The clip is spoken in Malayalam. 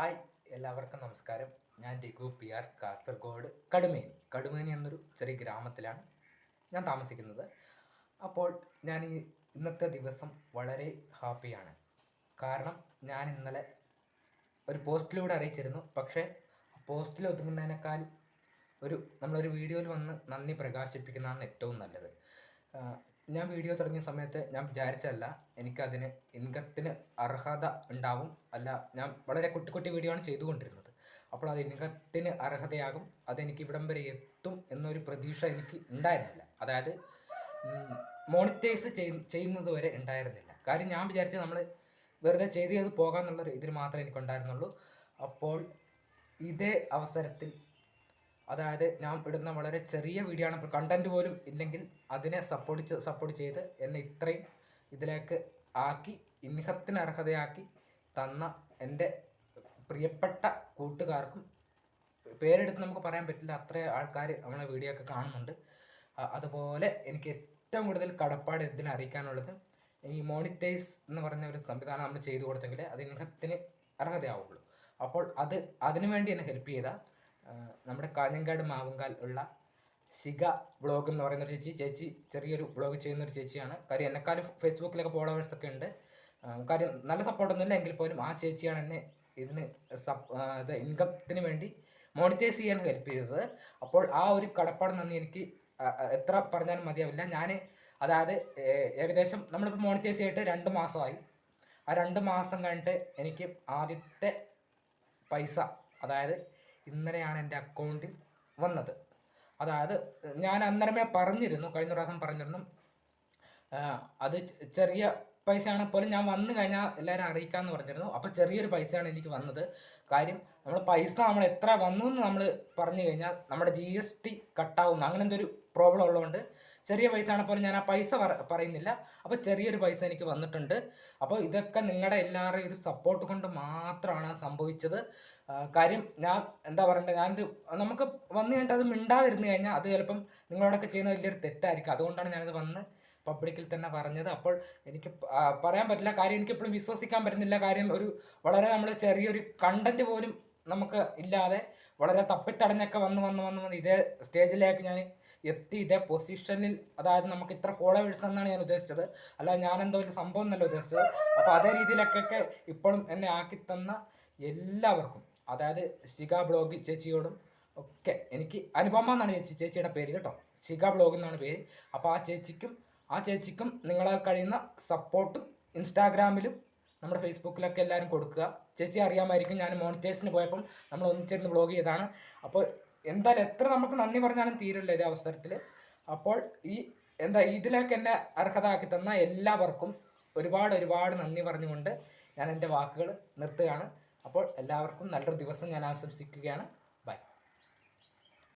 ഹായ് എല്ലാവർക്കും നമസ്കാരം. ഞാൻ രഘു പി ആർ കാസർഗോഡ് കടുമേനി. കടുമേനി എന്നൊരു ചെറിയ ഗ്രാമത്തിലാണ് ഞാൻ താമസിക്കുന്നത്. അപ്പോൾ ഞാൻ ഈ ഇന്നത്തെ ദിവസം വളരെ ഹാപ്പിയാണ്. കാരണം ഞാൻ ഇന്നലെ ഒരു പോസ്റ്റിലൂടെ അറിയിച്ചിരുന്നു. പക്ഷേ പോസ്റ്റിൽ ഒതുങ്ങുന്നതിനേക്കാൾ ഒരു നമ്മളൊരു വീഡിയോയിൽ വന്ന് നന്ദി പ്രകാശിപ്പിക്കുന്നതാണ് ഏറ്റവും നല്ലത്. ഞാൻ വീഡിയോ തുടങ്ങിയ സമയത്ത് ഞാൻ വിചാരിച്ചല്ല എനിക്കതിന് ഇൻകത്തിന് അർഹത ഉണ്ടാവും. അല്ല ഞാൻ വളരെ കുട്ടി കുട്ടി വീഡിയോ ആണ് ചെയ്തുകൊണ്ടിരുന്നത്. അപ്പോൾ അത് ഇൻകത്തിന് അർഹതയാകും അതെനിക്ക് ഇവിടം വരെ എത്തും എന്നൊരു പ്രതീക്ഷ എനിക്ക് ഉണ്ടായിരുന്നില്ല. അതായത് മോണിറ്റൈസ് ചെയ്യുന്നത് വരെ ഉണ്ടായിരുന്നില്ല. കാര്യം ഞാൻ വിചാരിച്ച നമ്മൾ വെറുതെ ചെയ്ത് ചെയ്ത് പോകാമെന്നുള്ളൊരു ഇതിൽ മാത്രമേ എനിക്കുണ്ടായിരുന്നുള്ളൂ. അപ്പോൾ ഇതേ അവസരത്തിൽ അതായത് ഞാൻ ഇടുന്ന വളരെ ചെറിയ വീഡിയോ ആണ്. കണ്ടന്റ് പോലും ഇല്ലെങ്കിൽ അതിനെ സപ്പോർട്ട് സപ്പോർട്ട് ചെയ്ത് എന്നെ ഇത്രയും ഇതിലേക്ക് ആക്കി ഇൻഹത്തിന് അർഹതയാക്കി തന്ന എന്റെ പ്രിയപ്പെട്ട കൂട്ടുകാർക്കും പേരെടുത്ത് നമുക്ക് പറയാൻ പറ്റില്ല. അത്ര ആൾക്കാർ നമ്മളെ വീഡിയോ ഒക്കെ കാണുന്നുണ്ട്. അതുപോലെ എനിക്ക് ഏറ്റവും കൂടുതൽ കടപ്പാട് ഇതിനെ അറിയിക്കാനുള്ളത് ഈ മോണിറ്റൈസ് എന്ന് പറഞ്ഞ ഒരു സംവിധാനം നമ്മൾ ചെയ്തു കൊടുത്തെങ്കിൽ അത് ഇൻഹത്തിന് അർഹതയാവുള്ളൂ. അപ്പോൾ അത് അതിനു വേണ്ടി എന്നെ ഹെൽപ്പ് ചെയ്ത ആ, നമ്മുടെ കാഞ്ഞങ്ങാട് മാവുങ്കാൽ ഉള്ള ശിഖ ബ്ലോഗ് എന്ന് പറയുന്ന ഒരു ചേച്ചി. ചേച്ചി ചെറിയൊരു ബ്ലോഗ് ചെയ്യുന്ന ഒരു ചേച്ചിയാണ്. കാര്യം എന്നെക്കാളും ഫേസ്ബുക്കിലൊക്കെ ഫോളോവേഴ്സ് ഒക്കെ ഉണ്ട്. കാര്യം നല്ല സപ്പോർട്ടൊന്നുമില്ല എങ്കിൽ പോലും ആ ചേച്ചിയാണ് എന്നെ ഇതിന് സപ് ഇൻകത്തിന് വേണ്ടി മോണിറ്റൈസ് ചെയ്യാൻ ഹെൽപ്പ് ചെയ്തത്. അപ്പോൾ ആ ഒരു കടപ്പാട് നന്ദി എനിക്ക് എത്ര പറഞ്ഞാലും മതിയാവില്ല. ഞാൻ അതായത് ഏകദേശം നമ്മളിപ്പോൾ മോണിറ്റൈസ് ചെയ്തിട്ട് രണ്ട് മാസമായി. ആ രണ്ട് മാസം കഴിഞ്ഞിട്ട് എനിക്ക് ആദ്യത്തെ പൈസ അതായത് ഇന്നലെയാണ് എന്റെ അക്കൗണ്ടിൽ വന്നത്. അതായത് ഞാൻ അന്നേരമേ പറഞ്ഞിരുന്നു കഴിഞ്ഞ പ്രാവശ്യം പറഞ്ഞിരുന്നു അത് ചെറിയ പൈസയാണ് പോലും ഞാൻ വന്നു കഴിഞ്ഞാൽ എല്ലാവരും അറിയിക്കാമെന്ന് പറഞ്ഞിരുന്നു. അപ്പോൾ ചെറിയൊരു പൈസയാണ് എനിക്ക് വന്നത്. കാര്യം നമ്മൾ പൈസ നമ്മൾ എത്ര വന്നു എന്ന് നമ്മൾ പറഞ്ഞു കഴിഞ്ഞാൽ നമ്മുടെ ജി എസ് ടി കട്ടാവുന്നു അങ്ങനെ എന്തൊരു പ്രോബ്ലം ഉള്ളതുകൊണ്ട് ചെറിയ പൈസ ആണെപ്പോലും പോലും ഞാൻ ആ പൈസ പറ- പറയുന്നില്ല. അപ്പോൾ ചെറിയൊരു പൈസ എനിക്ക് വന്നിട്ടുണ്ട്. അപ്പോൾ ഇതൊക്കെ നിങ്ങളുടെ എല്ലാവരുടെയും ഒരു സപ്പോർട്ട് കൊണ്ട് മാത്രമാണ് സംഭവിച്ചത്. കാര്യം ഞാൻ എന്താ പറയണ്ടത് ഞാനിത് നമുക്ക് വന്നു കഴിഞ്ഞിട്ട് അത് മിണ്ടാതിരുന്നു കഴിഞ്ഞാൽ അത് ചിലപ്പം നിങ്ങളോടൊക്കെ ചെയ്യുന്ന വലിയൊരു തെറ്റായിരിക്കും. അതുകൊണ്ടാണ് ഞാനിത് വന്ന് പബ്ലിക്കിൽ തന്നെ പറഞ്ഞത്. അപ്പോൾ എനിക്ക് പറയാൻ പറ്റില്ല. കാര്യം എനിക്ക് എപ്പോഴും വിശ്വസിക്കാൻ പറ്റുന്നില്ല. കാര്യം ഒരു വളരെ നമ്മൾ ചെറിയൊരു കണ്ടന്റ് പോലും നമുക്ക് ഇല്ലാതെ വളരെ തപ്പിത്തടഞ്ഞൊക്കെ വന്ന് വന്ന് വന്ന് വന്ന് ഇതേ സ്റ്റേജിലേക്ക് ഞാൻ എത്തി ഇതേ പൊസിഷനിൽ അതായത് നമുക്ക് ഇത്ര ഫോളോവേഴ്സ് എന്നാണ് ഞാൻ ഉദ്ദേശിച്ചത്. അല്ല എന്തോ ഒരു സംഭവം എന്നല്ല ഉദ്ദേശിച്ചത്. അപ്പോൾ അതേ രീതിയിലൊക്കെ ഇപ്പോഴും എന്നെ ആക്കി തന്ന എല്ലാവർക്കും അതായത് ശിഖ ബ്ലോഗ് ചേച്ചിയോടും ഒക്കെ എനിക്ക് അനുപമ എന്നാണ് ചേച്ചി ചേച്ചിയുടെ പേര് കേട്ടോ. ശിഖ ബ്ലോഗ് എന്നാണ് പേര്. അപ്പോൾ ആ ചേച്ചിക്കും ആ ചേച്ചിക്കും നിങ്ങളാൽ കഴിയുന്ന സപ്പോർട്ടും ഇൻസ്റ്റാഗ്രാമിലും നമ്മുടെ ഫേസ്ബുക്കിലൊക്കെ എല്ലാവരും കൊടുക്കുക. ചേച്ചി അറിയാമായിരിക്കും ഞാൻ മോണിറ്റേഴ്സിന് പോയപ്പോൾ നമ്മൾ ഒന്നിച്ചിരുന്ന് ബ്ലോഗ് ചെയ്താണ് അപ്പോൾ എന്തായാലും എത്ര നമുക്ക് നന്ദി പറഞ്ഞാലും തീരില്ല ഒരു അവസരത്തിൽ അപ്പോൾ ഈ എന്താ ഇതിലേക്ക് എന്നെ അർഹതാക്കി തന്ന എല്ലാവർക്കും ഒരുപാട് ഒരുപാട് നന്ദി പറഞ്ഞുകൊണ്ട് ഞാൻ എന്റെ വാക്കുകൾ നിർത്തുകയാണ്. അപ്പോൾ എല്ലാവർക്കും നല്ലൊരു ദിവസം ഞാൻ ആശംസിക്കുകയാണ്.